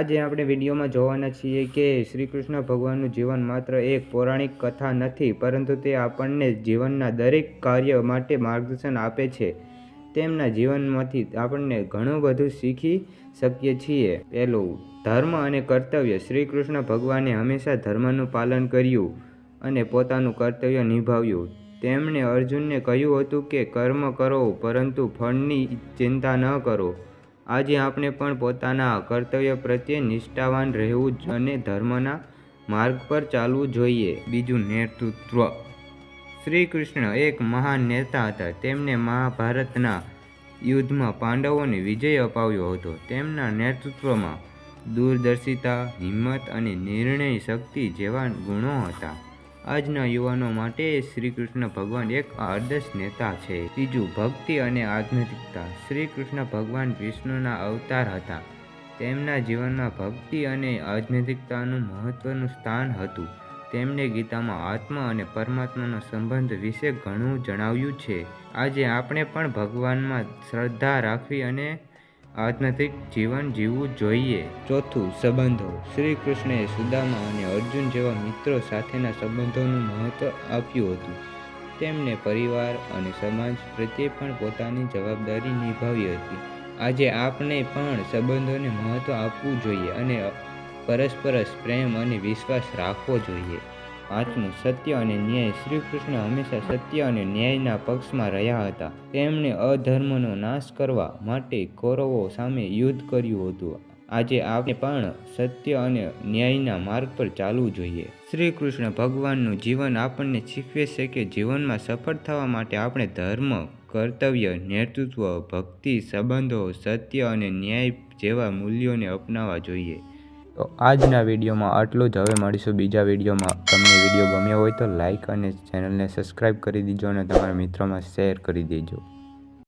આજે આપણે વિડીયોમાં જોવાના છીએ કે શ્રી કૃષ્ણ ભગવાનનું જીવન માત્ર એક પૌરાણિક કથા નથી, પરંતુ તે આપણને જીવનના દરેક કાર્ય માટે માર્ગદર્શન આપે છે. તેમના જીવનમાંથી આપણને ઘણું બધું શીખી શકીએ છીએ. પહેલું, ધર્મ અને કર્તવ્ય. શ્રી કૃષ્ણ ભગવાને હંમેશા ધર્મનું પાલન કર્યું અને પોતાનું કર્તવ્ય નિભાવ્યું. તેમણે અર્જુનને કહ્યું હતું કે, કર્મ કરો, પરંતુ ફળની ચિંતા ન કરો. આજે આપણે પણ પોતાના કર્તવ્ય પ્રત્યે નિષ્ઠાવાન રહેવું જ અને ધર્મના માર્ગ પર ચાલવું જોઈએ. બીજું નેતૃત્વ. શ્રી કૃષ્ણ એક મહાન નેતા હતા. તેમણે મહાભારતના યુદ્ધમાં પાંડવોને વિજય અપાવ્યો હતો. તેમના નેતૃત્વમાં દૂરદર્શિતા, હિંમત અને નિર્ણય શક્તિ જેવા ગુણો હતા. આજના યુવાનો માટે શ્રી કૃષ્ણ ભગવાન એક આદર્શ નેતા છે. ત્રીજું, ભક્તિ અને આધ્યાત્મિકતા. શ્રી કૃષ્ણ ભગવાન વિષ્ણુના અવતાર હતા. તેમના જીવનમાં ભક્તિ અને આધ્યાત્મિકતાનું મહત્વનું સ્થાન હતું. તેમણે ગીતામાં આત્મા અને પરમાત્માનો સંબંધ વિશે ઘણું જણાવ્યું છે. આજે આપણે પણ ભગવાનમાં શ્રદ્ધા રાખવી અને આધ્યાત્મિક જીવન જીવવું જોઈએ. ચોથું, સંબંધો. શ્રી કૃષ્ણએ સુદામા અને અર્જુન જેવા મિત્રો સાથેના સંબંધોનું મહત્વ આપ્યું હતું. તેમણે પરિવાર અને સમાજ પ્રત્યે પણ પોતાની જવાબદારી નિભાવી હતી. આજે આપણે પણ સંબંધોને મહત્વ આપવું જોઈએ અને પરસ્પરસ પ્રેમ અને વિશ્વાસ રાખવો જોઈએ. પાંચમું સત્ય અને ન્યાય શ્રી કૃષ્ણ હંમેશા સત્ય અને ન્યાયના પક્ષમાં રહ્યા હતા. તેમણે અધર્મનો નાશ કરવા માટે કૌરવો સામે યુદ્ધ કર્યું હતું. આજે આપણે પણ સત્ય અને ન્યાયના માર્ગ પર ચાલવું જોઈએ. શ્રી કૃષ્ણ ભગવાનનું જીવન આપણને શીખવે છે કે જીવનમાં સફળ થવા માટે આપણે ધર્મ, કર્તવ્ય, નેતૃત્વ, ભક્તિ, સંબંધો, સત્ય અને ન્યાય જેવા મૂલ્યોને અપનાવવા જોઈએ. તો આજના વિડીયોમાં આટલું જ. હવે મળીશું બીજા વિડીયોમાં. તમને વીડિયો ગમ્યો હોય તો લાઇક અને ચેનલને સબસ્ક્રાઈબ કરી દીજો અને તમારા મિત્રોમાં શેર કરી દેજો.